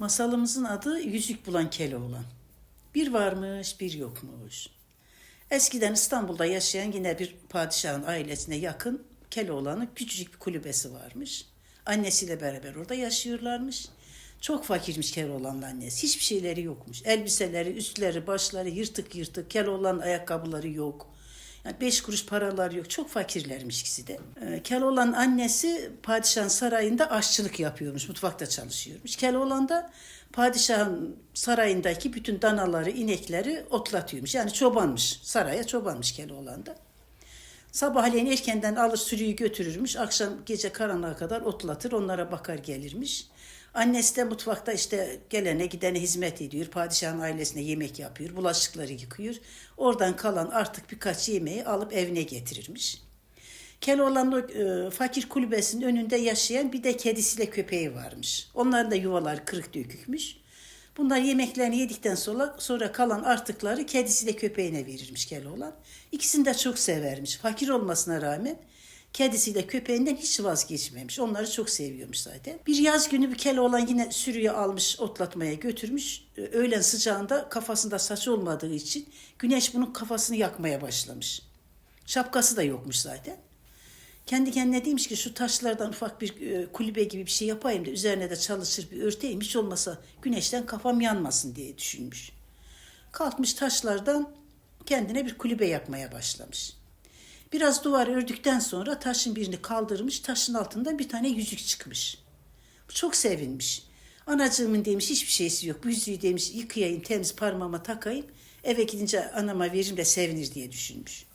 Masalımızın adı Yüzük Bulan Keloğlan. Bir varmış, bir yokmuş. Eskiden İstanbul'da yaşayan yine bir padişahın ailesine yakın Keloğlan'ın küçücük bir kulübesi varmış. Annesiyle beraber orada yaşıyorlarmış. Çok fakirmiş Keloğlan'ın annesi. Hiçbir şeyleri yokmuş. Elbiseleri, üstleri, başları yırtık yırtık. Keloğlan'ın ayakkabıları yok. Yani beş kuruş paralar yok. Çok fakirlermiş ikisi de. Ee, Keloğlan annesi padişahın sarayında aşçılık yapıyormuş. Mutfakta çalışıyormuş. Keloğlan da padişahın sarayındaki bütün danaları, inekleri otlatıyormuş. Yani çobanmış. Saraya çobanmış Keloğlan da. Sabahleyin erkenden alır sürüyü götürürmüş. Akşam gece karanlığa kadar otlatır. Onlara bakar gelirmiş. Annesi de mutfakta işte gelene gidene hizmet ediyor. Padişahın ailesine yemek yapıyor. Bulaşıkları yıkıyor. Oradan kalan artık birkaç yemeği alıp evine getirirmiş. Keloğlan'ın e, fakir kulübesinin önünde yaşayan bir de kedisiyle köpeği varmış. Onların da yuvaları kırık dökükmüş. Bunlar yemeklerini yedikten sonra sonra kalan artıkları kedisiyle köpeğine verirmiş Keloğlan. İkisini de çok severmiş. Fakir olmasına rağmen kedisiyle köpeğinden hiç vazgeçmemiş. Onları çok seviyormuş zaten. Bir yaz günü bir Keloğlan yine sürüyü almış otlatmaya götürmüş. Öğlen sıcağında kafasında saç olmadığı için güneş bunun kafasını yakmaya başlamış. Şapkası da yokmuş zaten. Kendi kendine demiş ki şu taşlardan ufak bir e, kulübe gibi bir şey yapayım da üzerine de çalışır bir örteyim. Hiç olmasa güneşten kafam yanmasın diye düşünmüş. Kalkmış taşlardan kendine bir kulübe yapmaya başlamış. Biraz duvar ördükten sonra taşın birini kaldırmış. Taşın altından bir tane yüzük çıkmış. Çok sevinmiş. Anacığımın demiş hiçbir şeysi yok. Bu yüzüğü demiş yıkayayım temiz parmağıma takayım. Eve gidince anama veririm de sevinir diye düşünmüş.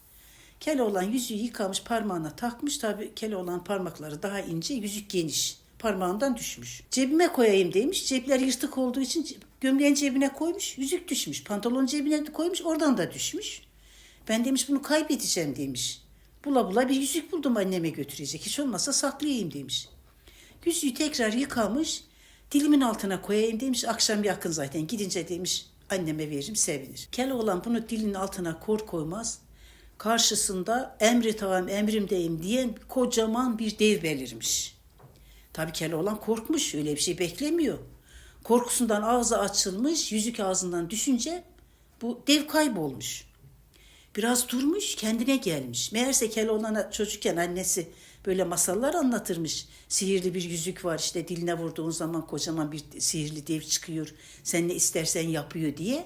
Keloğlan yüzüğü yıkamış parmağına takmış. Tabi Keloğlan parmakları daha ince yüzük geniş. Parmağından düşmüş. Cebime koyayım demiş. Cepler yırtık olduğu için gömleğin cebine koymuş. Yüzük düşmüş. Pantolon cebine koymuş. Oradan da düşmüş. Ben demiş bunu kaybedeceğim demiş. Bula bula bir yüzük buldum anneme götürecek. Hiç olmazsa saklayayım demiş. Yüzüğü tekrar yıkamış. Dilimin altına koyayım demiş. Akşam yakın zaten. Gidince demiş anneme veririm sevinir. Keloğlan bunu dilinin altına kor koymaz. Karşısında emri tamam emrimdeyim diyen kocaman bir dev belirmiş. Tabii Keloğlan korkmuş. Öyle bir şey beklemiyor. Korkusundan ağzı açılmış. Yüzük ağzından düşünce bu dev kaybolmuş. Biraz durmuş, kendine gelmiş. Meğerse Keloğlan'a çocukken annesi böyle masallar anlatırmış. Sihirli bir yüzük var işte diline vurduğun zaman kocaman bir sihirli dev çıkıyor. Sen ne istersen yapıyor diye.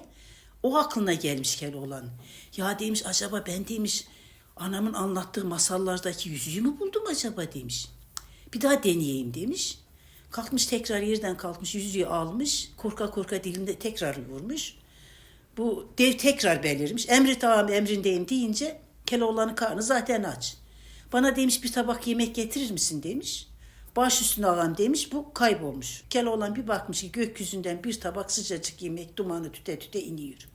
O aklına gelmiş Keloğlan. Ya demiş acaba ben demiş anamın anlattığı masallardaki yüzüğü mü buldum acaba demiş. Bir daha deneyeyim demiş. Kalkmış tekrar yerden kalkmış yüzüğü almış. Korka korka dilinde tekrar vurmuş. Bu dev tekrar belirmiş. Emri tamam emrindeyim deyince Keloğlan'ın karnı zaten aç. Bana demiş bir tabak yemek getirir misin demiş. Baş üstüne ağam demiş bu kaybolmuş. Keloğlan bir bakmış ki gökyüzünden bir tabak sıcacık yemek dumanı tüte tüte iniyor.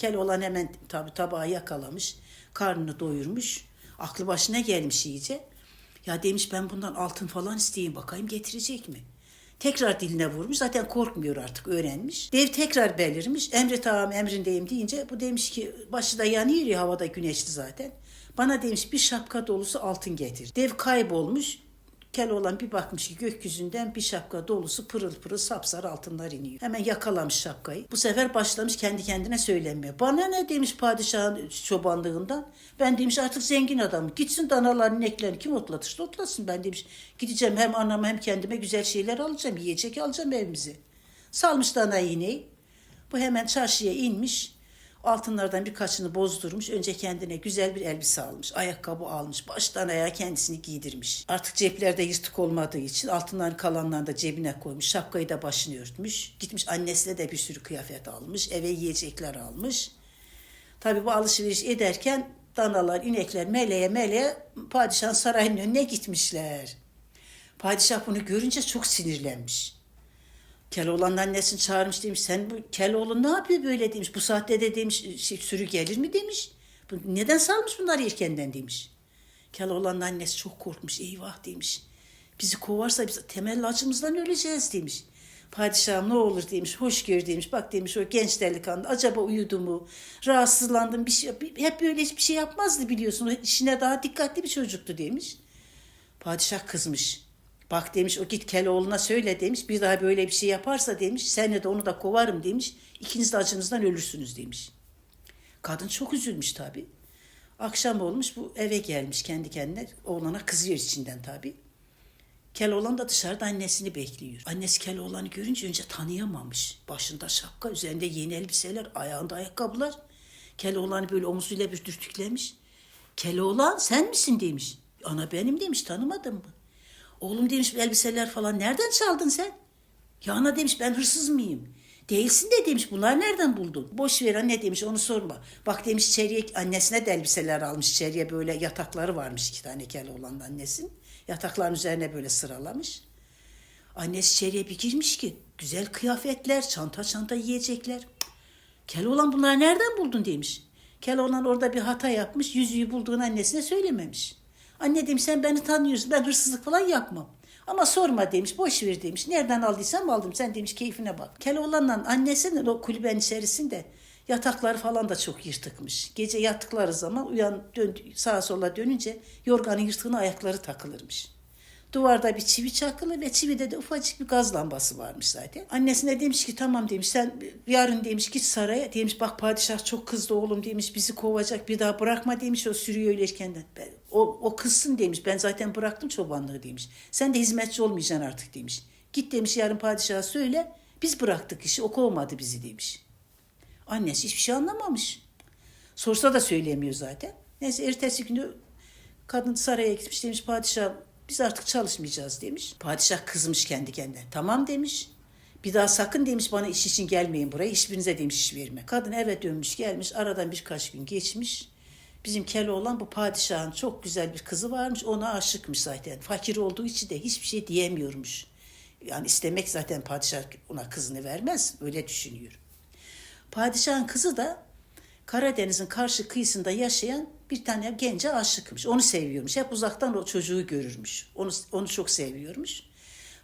Keloğlan hemen tabi tabağı yakalamış. Karnını doyurmuş. Aklı başına gelmiş iyice. Ya demiş ben bundan altın falan isteyeyim bakayım getirecek mi? Tekrar diline vurmuş. Zaten korkmuyor artık öğrenmiş. Dev tekrar belirmiş. Emri tamam emrindeyim deyince bu demiş ki başı da yanıyor ya havada güneşli zaten. Bana demiş bir şapka dolusu altın getir. Dev kaybolmuş. Keloğlan bir bakmış ki gökyüzünden bir şapka dolusu pırıl pırıl sapsarı altınlar iniyor. Hemen yakalamış şapkayı. Bu sefer başlamış kendi kendine söylenmeye. Bana ne demiş padişahın çobanlığından? Ben demiş artık zengin adamım. Gitsin danaların ineklerini kim otlatırsa otlasın. Ben demiş gideceğim hem anama hem kendime güzel şeyler alacağım. Yiyecek alacağım evimize. Salmış dana ineği. Bu hemen çarşıya inmiş. Altınlardan birkaçını bozdurmuş. Önce kendine güzel bir elbise almış. Ayakkabı almış. Baştan ayağa kendisini giydirmiş. Artık ceplerde yırtık olmadığı için altınların kalanlarını da cebine koymuş. Şapkayı da başını örtmüş. Gitmiş annesine de bir sürü kıyafet almış. Eve yiyecekler almış. Tabii bu alışveriş ederken danalar, inekler meleğe meleğe padişahın sarayının önüne gitmişler. Padişah bunu görünce çok sinirlenmiş. Keloğlan'ın annesini çağırmış demiş. Sen bu Keloğlu ne yapıyor böyle demiş. Bu saatte de demiş şey, sürü gelir mi demiş. Neden salmış bunları erkenden demiş. Keloğlan'ın annesi çok korkmuş. Eyvah demiş. Bizi kovarsa biz temel acımızdan öleceğiz demiş. Padişahım ne olur demiş. Hoş gör demiş. Bak demiş o genç delikanlı acaba uyudu mu? Rahatsızlandım bir şey. Hep böyle hiçbir şey yapmazdı biliyorsun. İşine daha dikkatli bir çocuktu demiş. Padişah kızmış. Bak demiş o git Keloğlu'na söyle demiş. Bir daha böyle bir şey yaparsa demiş. Senle de onu da kovarım demiş. İkiniz de acınızdan ölürsünüz demiş. Kadın çok üzülmüş tabii. Akşam olmuş bu eve gelmiş kendi kendine. Oğlana kızıyor içinden tabii. Keloğlan da dışarıda annesini bekliyor. Annesi Keloğlan'ı görünce önce tanıyamamış. Başında şapka, üzerinde yeni elbiseler, ayağında ayakkabılar. Keloğlan'ı böyle omzuyla bir dürtüklemiş. Keloğlan sen misin demiş. Ana benim demiş tanımadın mı? Oğlum demiş elbiseler falan nereden çaldın sen? Ya ana demiş ben hırsız mıyım? Değilsin de demiş bunlar nereden buldun? Boş ver anne demiş onu sorma. Bak demiş içeriye annesine de elbiseler almış içeriye böyle yatakları varmış iki tane Keloğlan'ın annesinin. Yatakların üzerine böyle sıralamış. Annesi içeriye bir girmiş ki güzel kıyafetler, çanta çanta yiyecekler. Keloğlan bunları nereden buldun demiş. Keloğlan orada bir hata yapmış, yüzüğü bulduğunu annesine söylememiş. Anne demiş sen beni tanıyorsun, ben hırsızlık falan yapmam. Ama sorma demiş, boş ver demiş. Nereden aldıysam aldım, sen demiş keyfine bak. Keloğlan'la annesinin o kulübenin içerisinde yatakları falan da çok yırtıkmış. Gece yattıkları zaman uyan dön, sağa sola dönünce yorganın yırtığına ayakları takılırmış. Duvarda bir çivi çakılı ve çivide de ufacık bir gaz lambası varmış zaten. Annesine demiş ki tamam demiş sen yarın demiş git saraya demiş bak padişah çok kızdı oğlum demiş bizi kovacak bir daha bırakma demiş o sürüyor öyleyken Ben, o, o kızsın demiş ben zaten bıraktım çobanlığı demiş. Sen de hizmetçi olmayacaksın artık demiş. Git demiş yarın padişaha söyle biz bıraktık işi o kovmadı bizi demiş. Annesi hiçbir şey anlamamış. Sorsa da söyleyemiyor zaten. Neyse ertesi günü kadın saraya gitmiş demiş padişah biz artık çalışmayacağız demiş. Padişah kızmış kendi kendine. Tamam demiş. Bir daha sakın demiş bana iş için gelmeyin buraya. Hiçbirinize demiş iş verme. Kadın eve dönmüş gelmiş. Aradan birkaç gün geçmiş. Bizim Keloğlan bu padişahın çok güzel bir kızı varmış. Ona aşıkmış zaten. Fakir olduğu için de hiçbir şey diyemiyormuş. Yani istemek zaten padişah ona kızını vermez. Öyle düşünüyor. Padişahın kızı da Karadeniz'in karşı kıyısında yaşayan bir tane gence aşıkmış. Onu seviyormuş. Hep uzaktan o çocuğu görürmüş. Onu, onu çok seviyormuş.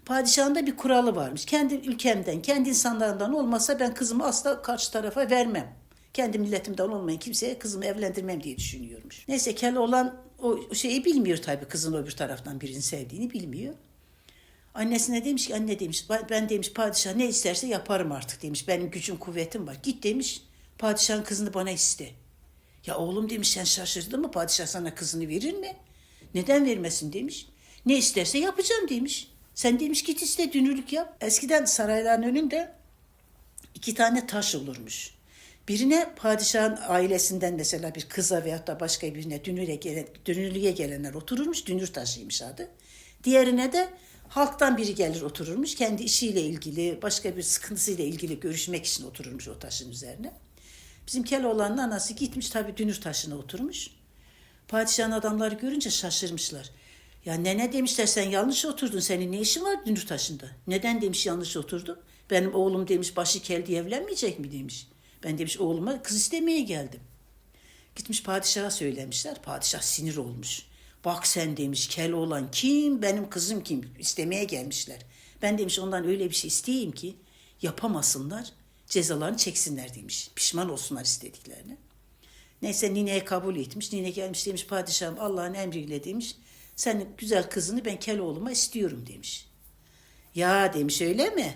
Padişahın da bir kuralı varmış. Kendi ülkemden, kendi insanlarından olmasa ben kızımı asla karşı tarafa vermem. Kendi milletimden olmayan kimseye kızımı evlendirmem diye düşünüyormuş. Neyse Keloğlan o şeyi bilmiyor tabii kızın öbür taraftan birini sevdiğini bilmiyor. Annesine demiş ki anne demiş ben demiş padişah ne isterse yaparım artık demiş. Benim gücüm kuvvetim var. Git demiş padişahın kızını bana iste. Ya oğlum demiş sen şaşırdın mı padişah sana kızını verir mi? Neden vermesin demiş. Ne isterse yapacağım demiş. Sen demiş git iste dünürlük yap. Eskiden sarayların önünde iki tane taş olurmuş. Birine padişahın ailesinden mesela bir kıza veyahut da başka birine dünüre gelen, dünürlüğe gelenler otururmuş. Dünür taşıymış adı. Diğerine de halktan biri gelir otururmuş. Kendi işiyle ilgili, başka bir sıkıntısıyla ilgili görüşmek için otururmuş o taşın üzerine. Bizim Keloğlan'ın anası gitmiş tabii dünür taşına oturmuş. Padişahın adamları görünce şaşırmışlar. Ya nene demişler sen yanlış oturdun. Senin ne işin var dünür taşında? Neden demiş yanlış oturdu? Benim oğlum demiş başı kel diye evlenmeyecek mi demiş. Ben demiş oğluma kız istemeye geldim. Gitmiş padişaha söylemişler. Padişah sinir olmuş. Bak sen demiş kel olan kim benim kızım kim istemeye gelmişler. Ben demiş ondan öyle bir şey isteyeyim ki yapamasınlar cezalarını çeksinler demiş. Pişman olsunlar istediklerini. Neyse nineye kabul etmiş. Nine gelmiş demiş padişahım Allah'ın emriyle demiş. Senin güzel kızını ben Keloğlu'ma istiyorum demiş. Ya demiş öyle mi?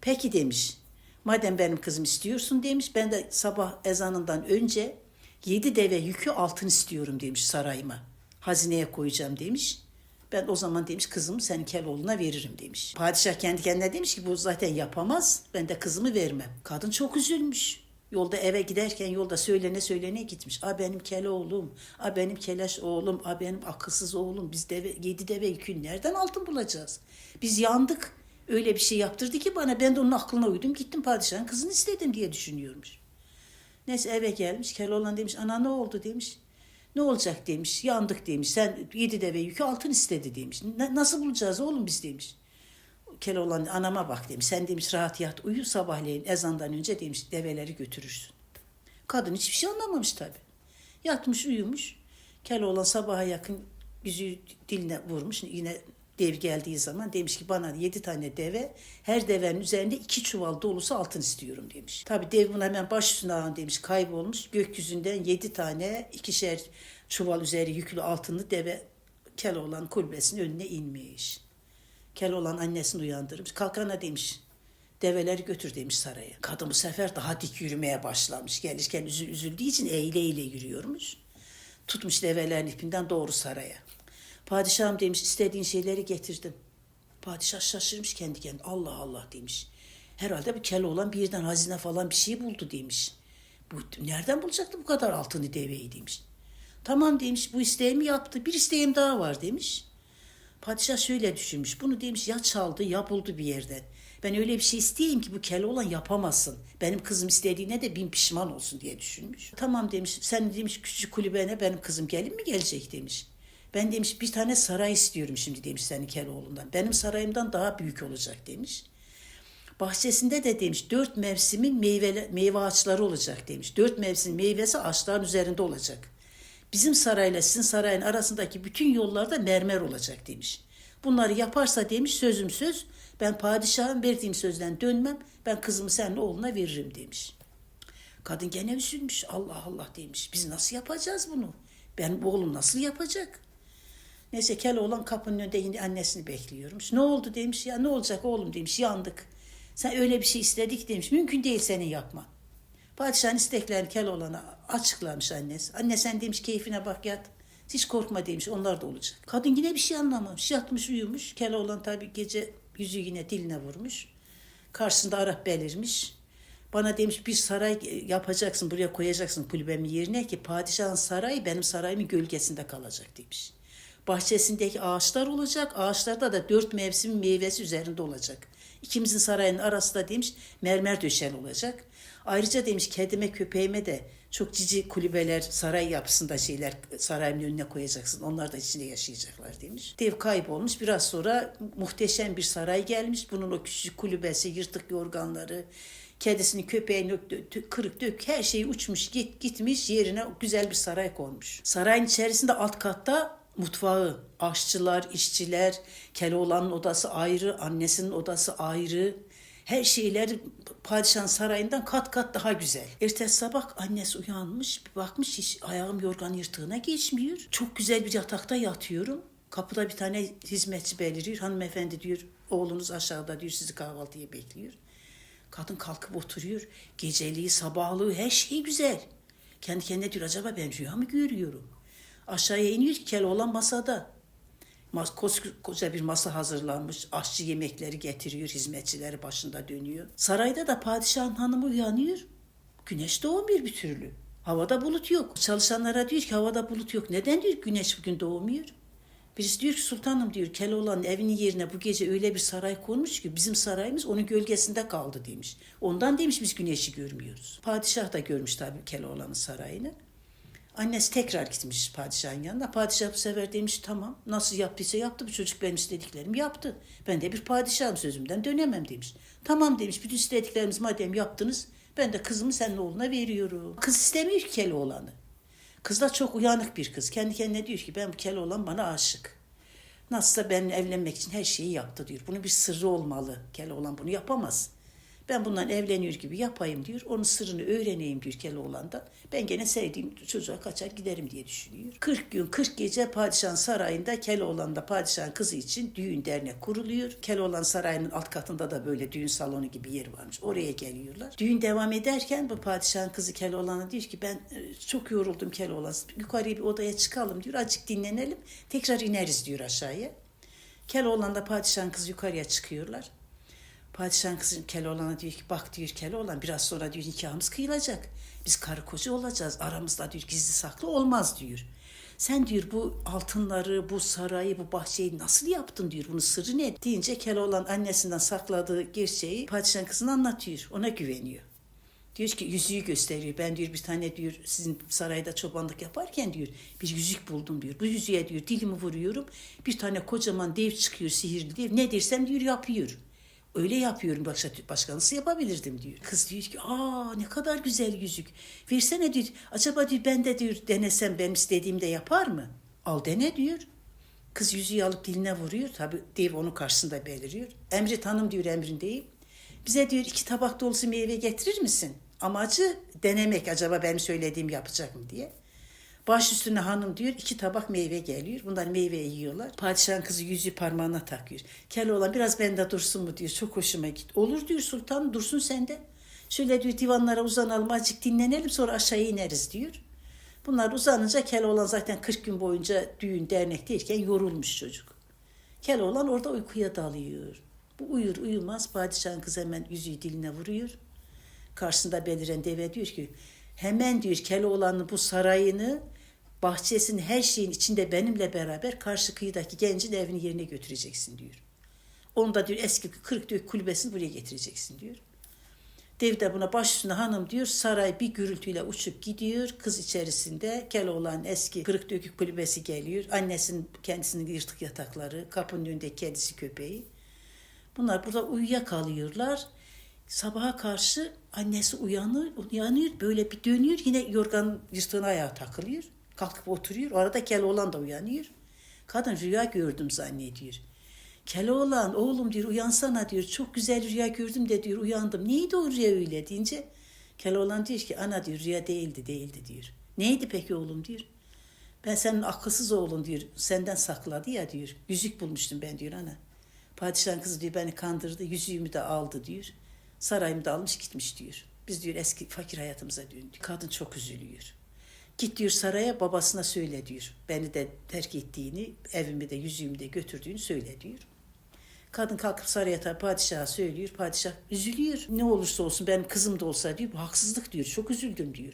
Peki demiş. Madem benim kızım istiyorsun demiş. Ben de sabah ezanından önce yedi deve yükü altın istiyorum demiş sarayıma. Hazineye koyacağım demiş. Ben o zaman demiş kızımı senin Keloğlu'na veririm demiş. Padişah kendi kendine demiş ki bu zaten yapamaz. Ben de kızımı vermem. Kadın çok üzülmüş. Yolda eve giderken yolda söylene söylene gitmiş. A benim Keloğlum, a benim Keleş oğlum, a benim akılsız oğlum. Biz deve, yedi deve yükün nereden altın bulacağız? Biz yandık. Öyle bir şey yaptırdı ki bana ben de onun aklına uydum. Gittim padişahın kızını istedim diye düşünüyormuş. Neyse eve gelmiş. Keloğlan demiş ana ne oldu demiş. Ne olacak demiş. Yandık demiş. Sen yedi deve yükü altın istedi demiş. nasıl bulacağız oğlum biz demiş. Keloğlan anama bak demiş. Sen demiş rahat yat uyu sabahleyin ezandan önce demiş develeri götürürsün. Kadın hiçbir şey anlamamış tabi. Yatmış uyumuş. Keloğlan sabaha yakın yüzüğü diline vurmuş. Yine dev geldiği zaman demiş ki bana yedi tane deve her devenin üzerinde iki çuval dolusu altın istiyorum demiş. Tabi dev buna hemen baş üstüne demiş kaybolmuş. Gökyüzünden yedi tane ikişer çuval üzeri yüklü altınlı deve Keloğlan kulübesinin önüne inmiş. Keloğlan annesini uyandırmış. Kalkana demiş. Develeri götür demiş saraya. Kadın bu sefer daha dik yürümeye başlamış. Gelirken üzül, üzüldüğü için eğile eğile yürüyormuş. Tutmuş develerin ipinden doğru saraya. Padişahım demiş istediğin şeyleri getirdim. Padişah şaşırmış kendi kendine. Allah Allah demiş. Herhalde bu Keloğlan bir yerden hazine falan bir şey buldu demiş. Bu nereden bulacaktı bu kadar altını deveyi demiş. Tamam demiş bu isteğimi yaptı. Bir isteğim daha var demiş. Padişah şöyle düşünmüş. Bunu demiş ya çaldı ya buldu bir yerden. Ben öyle bir şey isteyeyim ki bu Keloğlan yapamasın. Benim kızım istediğine de bin pişman olsun diye düşünmüş. Tamam demiş sen demiş küçük kulübene benim kızım gelin mi gelecek demiş. Ben demiş bir tane saray istiyorum şimdi demiş senin Keloğlu'ndan. Benim sarayımdan daha büyük olacak demiş. Bahçesinde de demiş dört mevsimin meyve, meyve ağaçları olacak demiş. Dört mevsim meyvesi ağaçların üzerinde olacak. Bizim sarayla sizin sarayın arasındaki bütün yollarda mermer olacak demiş. Bunları yaparsa demiş sözüm söz ben padişahın verdiğim sözden dönmem ben kızımı senin oğluna veririm demiş. Kadın gene üzülmüş Allah Allah demiş biz nasıl yapacağız bunu? Ben bu oğlum nasıl yapacak? Neyse Keloğlan kapının önünde annesini bekliyormuş. Ne oldu demiş ya ne olacak oğlum demiş yandık. Sen öyle bir şey istedik demiş. Mümkün değil senin yapman. Padişahın isteklerini Keloğlan'a açıklamış annesi. Anne sen demiş keyfine bak yat. Hiç korkma demiş onlar da olacak. Kadın yine bir şey anlamamış. Yatmış uyumuş. Keloğlan tabii gece yüzü yine diline vurmuş. Karşısında Arap belirmiş. Bana demiş bir saray yapacaksın buraya koyacaksın kulübemin yerine ki padişahın sarayı benim sarayımın gölgesinde kalacak demiş. Bahçesindeki ağaçlar olacak. Ağaçlarda da dört mevsim meyvesi üzerinde olacak. İkimizin sarayının arasında demiş mermer döşen olacak. Ayrıca demiş kedime köpeğime de çok cici kulübeler saray yapısında şeyler sarayın önüne koyacaksın. Onlar da içinde yaşayacaklar demiş. Dev kaybolmuş. Biraz sonra muhteşem bir saray gelmiş. Bunun o küçük kulübesi, yırtık yorganları, kedisini, köpeğini kırık dök her şeyi uçmuş git gitmiş yerine güzel bir saray konmuş. Sarayın içerisinde alt katta mutfağı, aşçılar, işçiler, Keloğlan'ın odası ayrı, annesinin odası ayrı. Her şeyler padişahın sarayından kat kat daha güzel. Ertesi sabah annesi uyanmış, bir bakmış hiç ayağım yorgan yırtığına geçmiyor. Çok güzel bir yatakta yatıyorum. Kapıda bir tane hizmetçi beliriyor. Hanımefendi diyor, oğlunuz aşağıda diyor, sizi kahvaltıya bekliyor. Kadın kalkıp oturuyor. Geceliği, sabahlığı her şey güzel. Kendi kendine diyor acaba ben rüya mı görüyorum? Aşağıya iniyor ki Keloğlan masada. Mas koca bir masa hazırlanmış. Aşçı yemekleri getiriyor. Hizmetçileri başında dönüyor. Sarayda da padişahın hanımı uyanıyor. Güneş doğmuyor bir türlü. Havada bulut yok. Çalışanlara diyor ki havada bulut yok. Neden diyor güneş bugün doğmuyor? Birisi diyor ki sultanım diyor Keloğlan'ın evinin yerine bu gece öyle bir saray kurmuş ki bizim sarayımız onun gölgesinde kaldı demiş. Ondan demiş biz güneşi görmüyoruz. Padişah da görmüş tabii Keloğlan'ın sarayını. Annesi tekrar gitmiş padişahın yanına. Padişah bu sefer demiş tamam nasıl yaptıysa yaptı bu çocuk benim istediklerimi yaptı. Ben de bir padişahım sözümden dönemem demiş. Tamam demiş bütün istediklerimizi madem yaptınız ben de kızımı senin oğluna veriyorum. Kız istemiyor ki Keloğlan'ı. Kız da çok uyanık bir kız. Kendi kendine diyor ki ben bu Keloğlan bana aşık. Nasılsa benimle evlenmek için her şeyi yaptı diyor. Bunun bir sırrı olmalı. Keloğlan bunu yapamaz. Ben bundan evleniyor gibi yapayım diyor. Onun sırrını öğreneyim diyor Keloğlan'dan. Ben gene sevdiğim çocuğa kaçar giderim diye düşünüyor. 40 gün 40 gece padişahın sarayında Keloğlan'da padişahın kızı için düğün dernek kuruluyor. Keloğlan sarayının alt katında da böyle düğün salonu gibi yer varmış. Oraya geliyorlar. Düğün devam ederken bu padişahın kızı Keloğlan'a diyor ki ben e, çok yoruldum Keloğlan. Yukarıya bir odaya çıkalım diyor. Azıcık dinlenelim. Tekrar ineriz diyor aşağıya. Keloğlan'da padişahın kızı yukarıya çıkıyorlar. Padişahın kızı Keloğlan'a diyor ki bak diyor Keloğlan biraz sonra diyor nikahımız kıyılacak. Biz karı koca olacağız. Aramızda diyor gizli saklı olmaz diyor. Sen diyor bu altınları, bu sarayı, bu bahçeyi nasıl yaptın diyor. Bunun sırrı ne? Deyince Keloğlan annesinden sakladığı gerçeği padişahın kızına anlatıyor. Ona güveniyor. Diyor ki yüzüğü gösteriyor. Ben diyor bir tane diyor sizin sarayda çobanlık yaparken diyor bir yüzük buldum diyor. Bu yüzüğe diyor dilimi vuruyorum. Bir tane kocaman dev çıkıyor sihirli dev. Ne dersem diyor yapıyor. Öyle yapıyorum başka, başka nasıl yapabilirdim diyor. Kız diyor ki aa ne kadar güzel yüzük. Versene diyor. Acaba diyor ben de diyor denesem benim istediğimde yapar mı? Al dene diyor. Kız yüzüğü alıp diline vuruyor. Tabi dev onun karşısında beliriyor. Emri tanım diyor emrindeyim. Bize diyor iki tabak dolusu meyve getirir misin? Amacı denemek acaba benim söylediğim yapacak mı diye. Baş üstüne hanım diyor iki tabak meyve geliyor. Bunlar meyve yiyorlar. Padişahın kızı yüzüğü parmağına takıyor. Keloğlan biraz bende dursun mu diyor. Çok hoşuma gitti. Olur diyor sultan dursun sende. Şöyle diyor divanlara uzanalım azıcık dinlenelim sonra aşağıya ineriz diyor. Bunlar uzanınca Keloğlan zaten 40 gün boyunca düğün dernek derken yorulmuş çocuk. Keloğlan orada uykuya dalıyor. Bu uyur uyumaz padişahın kızı hemen yüzüğü diline vuruyor. Karşısında beliren deve diyor ki hemen diyor Keloğlan'ın bu sarayını bahçesini her şeyin içinde benimle beraber karşı kıyıdaki gencin evini yerine götüreceksin diyor. Onu da diyor eski kırık dök kulübesini buraya getireceksin diyor. Dev de buna baş üstüne hanım diyor. Saray bir gürültüyle uçup gidiyor. Kız içerisinde Keloğlan eski kırık dökük kulübesi geliyor. Annesinin kendisinin yırtık yatakları, kapının önünde kedisi köpeği. Bunlar burada uyuyakalıyorlar. Sabaha karşı annesi uyanır, uyanıyor, böyle bir dönüyor. Yine yorgan yırtığına ayağa takılıyor. Kalkıp oturuyor. O arada Keloğlan da uyanıyor. Kadın rüya gördüm zannediyor. Keloğlan oğlum diyor uyansana diyor. Çok güzel rüya gördüm de diyor uyandım. Neydi o rüya öyle deyince. Keloğlan diyor ki ana diyor rüya değildi değildi diyor. Neydi peki oğlum diyor. Ben senin akılsız oğlun diyor. Senden sakladı ya diyor. Yüzük bulmuştum ben diyor ana. Padişahın kızı diyor beni kandırdı. Yüzüğümü de aldı diyor. Sarayımı da almış gitmiş diyor. Biz diyor eski fakir hayatımıza döndük. Kadın çok üzülüyor. Git diyor saraya babasına söyle diyor. Beni de terk ettiğini, evimi de yüzüğümü de götürdüğünü söyle diyor. Kadın kalkıp saraya tabi padişaha söylüyor. Padişah üzülüyor. Ne olursa olsun benim kızım da olsa diyor. Bu haksızlık diyor. Çok üzüldüm diyor.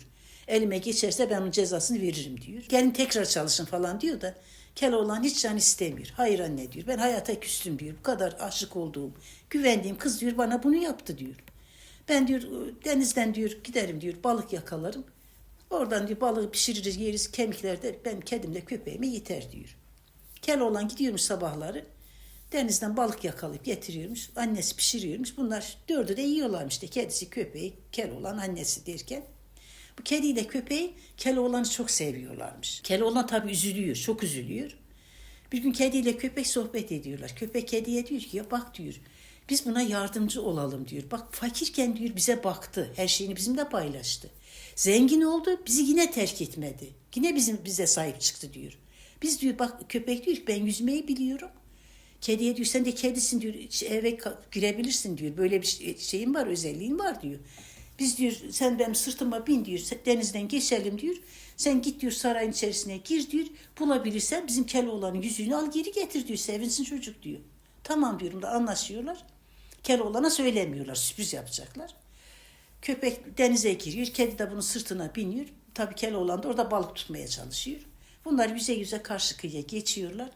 Elime geçerse ben onun cezasını veririm diyor. Gelin tekrar çalışın falan diyor da Keloğlan hiç can istemiyor. Hayır anne diyor. Ben hayata küstüm diyor. Bu kadar aşık olduğum, güvendiğim kız diyor bana bunu yaptı diyor. Ben diyor denizden diyor giderim diyor balık yakalarım. Oradan diyor balığı pişiririz yeriz kemikler de ben kedimle köpeğime yeter diyor. Keloğlan gidiyormuş sabahları. Denizden balık yakalayıp getiriyormuş. Annesi pişiriyormuş. Bunlar dördü de yiyorlarmış işte. Kedisi, köpeği, Keloğlan, annesi derken. Bu kediyle köpeği Keloğlan'ı çok seviyorlarmış. Keloğlan tabii üzülüyor, çok üzülüyor. Bir gün kediyle köpek sohbet ediyorlar. Köpek kediye diyor ki ya bak diyor biz buna yardımcı olalım diyor. Bak fakirken diyor bize baktı. Her şeyini bizimle paylaştı. Zengin oldu bizi yine terk etmedi. Yine bizim bize sahip çıktı diyor. Biz diyor bak köpek diyor ki ben yüzmeyi biliyorum. Kediye diyor sen de kedisin diyor eve girebilirsin diyor. Böyle bir şey- şeyin var özelliğin var diyor. Biz diyor sen benim sırtıma bin diyor denizden geçelim diyor. Sen git diyor sarayın içerisine gir diyor. Bulabilirsen bizim Keloğlan'ın yüzüğünü al geri getir diyor. Sevinsin çocuk diyor. Tamam diyorum da anlaşıyorlar. Keloğlan'a söylemiyorlar sürpriz yapacaklar. Köpek denize giriyor. Kedi de bunun sırtına biniyor. Tabii Keloğlan da orada balık tutmaya çalışıyor. Bunlar yüze yüze karşı kıyıya geçiyorlar.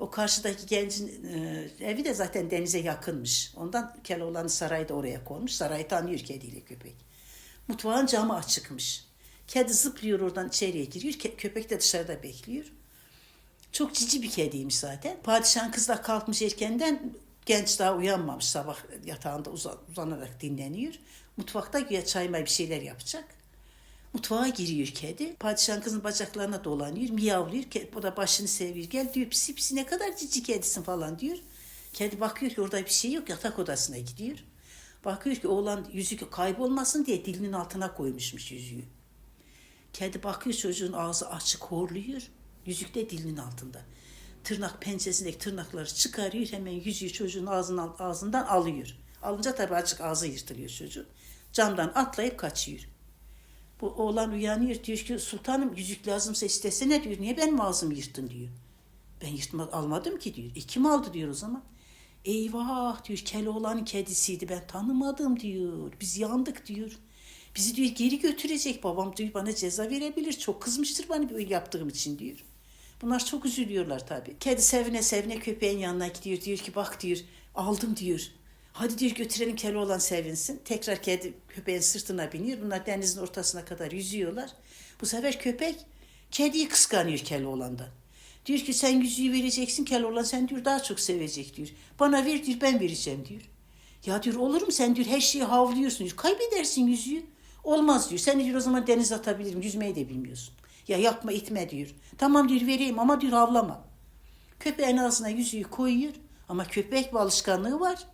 O karşıdaki gencin e, evi de zaten denize yakınmış. Ondan Keloğlan'ın sarayı da oraya konmuş. Sarayı tanıyor kediyle köpek. Mutfağın camı açıkmış. Kedi zıplıyor oradan içeriye giriyor. Ke- köpek de dışarıda bekliyor. Çok cici bir kediymiş zaten. Padişahın kızı da kalkmış erkenden genç daha uyanmamış sabah yatağında uza- uzanarak dinleniyor. Mutfakta güya çay may bir şeyler yapacak. Mutfağa giriyor kedi. Padişahın kızın bacaklarına dolanıyor. Miyavlıyor. Ke- O da başını seviyor. Gel diyor pisi pisi ne kadar cici kedisin falan diyor. Kedi bakıyor ki orada bir şey yok. Yatak odasına gidiyor. Bakıyor ki oğlan yüzük kaybolmasın diye dilinin altına koymuşmuş yüzüğü. Kedi bakıyor çocuğun ağzı açık horluyor. Yüzük de dilinin altında. Tırnak pençesindeki tırnakları çıkarıyor. Hemen yüzüğü çocuğun ağzından, ağzından alıyor. Alınca tabii açık ağzı yırtılıyor çocuğun. Camdan atlayıp kaçıyor. Bu oğlan uyanıyor diyor ki sultanım yüzük lazımsa istesene diyor. Niye benim ağzımı yırttın diyor. Ben yırtma, almadım ki diyor. E kim aldı diyor o zaman. Eyvah diyor Keloğlan'ın kedisiydi ben tanımadım diyor. Biz yandık diyor. Bizi diyor geri götürecek babam diyor bana ceza verebilir. Çok kızmıştır bana böyle yaptığım için diyor. Bunlar çok üzülüyorlar tabii. Kedi sevine sevine köpeğin yanına gidiyor. Diyor ki bak diyor aldım diyor. Hadi diyor götürelim Keloğlan sevinsin. Tekrar kedi köpeğin sırtına biniyor. Bunlar denizin ortasına kadar yüzüyorlar. Bu sefer köpek kediyi kıskanıyor Keloğlan'dan. Diyor ki sen yüzüğü vereceksin Keloğlan sen diyor daha çok sevecek diyor. Bana ver diyor ben vereceğim diyor. Ya diyor olur mu sen diyor her şeyi havlıyorsun diyor. Kaybedersin yüzüğü. Olmaz diyor. Sen diyor o zaman denize atabilirim. Yüzmeyi de bilmiyorsun. Ya yapma itme diyor. Tamam diyor vereyim ama diyor havlama. Köpeğin ağzına yüzüğü koyuyor. Ama köpek bir alışkanlığı var.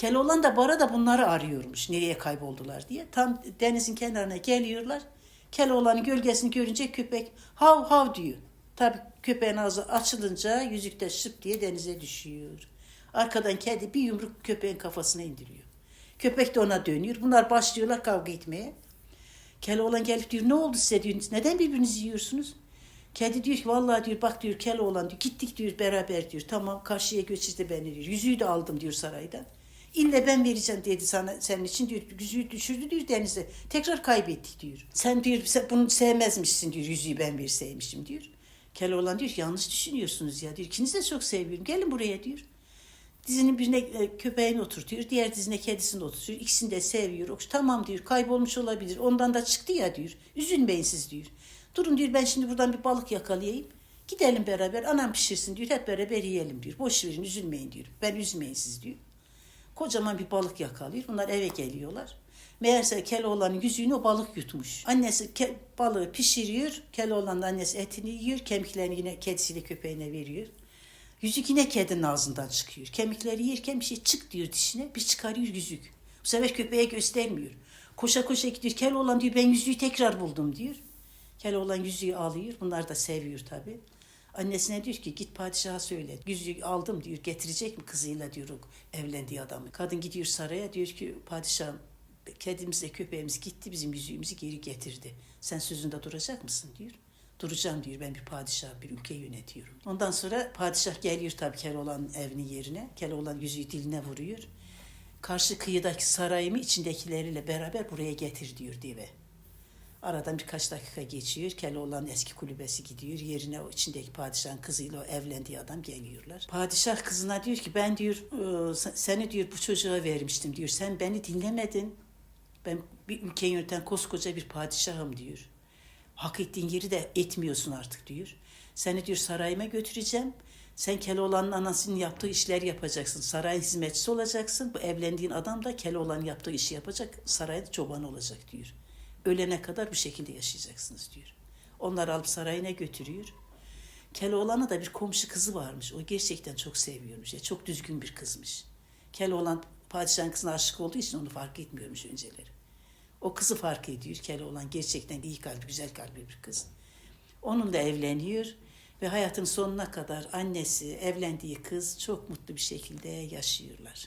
Keloğlan da bara da bunları arıyormuş. Nereye kayboldular diye. Tam denizin kenarına geliyorlar. Keloğlan'ın gölgesini görünce köpek hav hav diyor. Tabii köpeğin ağzı açılınca yüzük de şıp diye denize düşüyor. Arkadan kedi bir yumruk köpeğin kafasına indiriyor. Köpek de ona dönüyor. Bunlar başlıyorlar kavga etmeye. Keloğlan gelip diyor ne oldu size diyor. Neden birbirinizi yiyorsunuz? Kedi diyor ki vallahi diyor bak diyor Keloğlan diyor gittik diyor beraber diyor. Tamam karşıya göçüzde beni diyor. Yüzüğü de aldım diyor saraydan. İlle ben vereceğim dedi sana senin için diyor. Yüzüğü düşürdü diyor denize. Tekrar kaybettik diyor. Sen diyor bunu sevmezmişsin diyor. Yüzüğü ben verseymişim diyor. Keloğlan diyor yanlış düşünüyorsunuz ya diyor. İkinizi de çok seviyorum. Gelin buraya diyor. Dizinin birine e, köpeğini oturtuyor. Diğer dizine kedisini oturtuyor. İkisini de seviyor. Tamam diyor kaybolmuş olabilir. Ondan da çıktı ya diyor. Üzülmeyin siz diyor. Durun diyor ben şimdi buradan bir balık yakalayayım. Gidelim beraber anam pişirsin diyor. Hep beraber yiyelim diyor. Boş verin üzülmeyin diyor. Ben üzmeyin siz diyor. Kocaman bir balık yakalıyor. Bunlar eve geliyorlar. Meğerse Keloğlan'ın yüzüğünü o balık yutmuş. Annesi ke- balığı pişiriyor. Keloğlan'ın annesi etini yiyor. Kemiklerini yine kedisiyle köpeğine veriyor. Yüzük yine kedinin ağzından çıkıyor. Kemikleri yerken bir şey çık diyor dişine. Bir çıkarıyor yüzük. Bu sefer köpeğe göstermiyor. Koşa koşa gidiyor. Keloğlan diyor ben yüzüğü tekrar buldum diyor. Keloğlan yüzüğü alıyor. Bunlar da seviyor tabii. Annesine diyor ki git padişaha söyle. Yüzüğü aldım diyor. Getirecek mi kızıyla diyor evlendiği adamı. Kadın gidiyor saraya diyor ki padişahım kedimizle köpeğimiz gitti bizim yüzüğümüzü geri getirdi. Sen sözünde duracak mısın diyor. Duracağım diyor ben bir padişah bir ülke yönetiyorum. Ondan sonra padişah geliyor tabii Keloğlan'ın evinin yerine. Keloğlan yüzüğü diline vuruyor. Karşı kıyıdaki sarayımı içindekileriyle beraber buraya getir diyor diye. Aradan birkaç dakika geçiyor. Keloğlan eski kulübesi gidiyor. Yerine o içindeki padişahın kızıyla o evlendiği adam geliyorlar. Padişah kızına diyor ki ben diyor "e, sen- seni diyor bu çocuğa vermiştim diyor. Sen beni dinlemedin. Ben bir ülke yöneten koskoca bir padişahım diyor. Hak ettiğin yeri de etmiyorsun artık diyor. Seni diyor sarayıma götüreceğim. Sen Keloğlan'ın anasının yaptığı işler yapacaksın. Sarayın hizmetçisi olacaksın. Bu evlendiğin adam da Keloğlan'ın yaptığı işi yapacak. Sarayda çoban olacak diyor. Ölene kadar bu şekilde yaşayacaksınız diyor. Onları alıp sarayına götürüyor. Keloğlan'a da bir komşu kızı varmış. O gerçekten çok seviyormuş. Ya, çok düzgün bir kızmış. Keloğlan padişahın kızına aşık olduğu için onu fark etmiyormuş önceleri. O kızı fark ediyor. Keloğlan gerçekten iyi kalpli, güzel kalpli bir kız. Onunla evleniyor ve hayatın sonuna kadar annesi, evlendiği kız çok mutlu bir şekilde yaşıyorlar.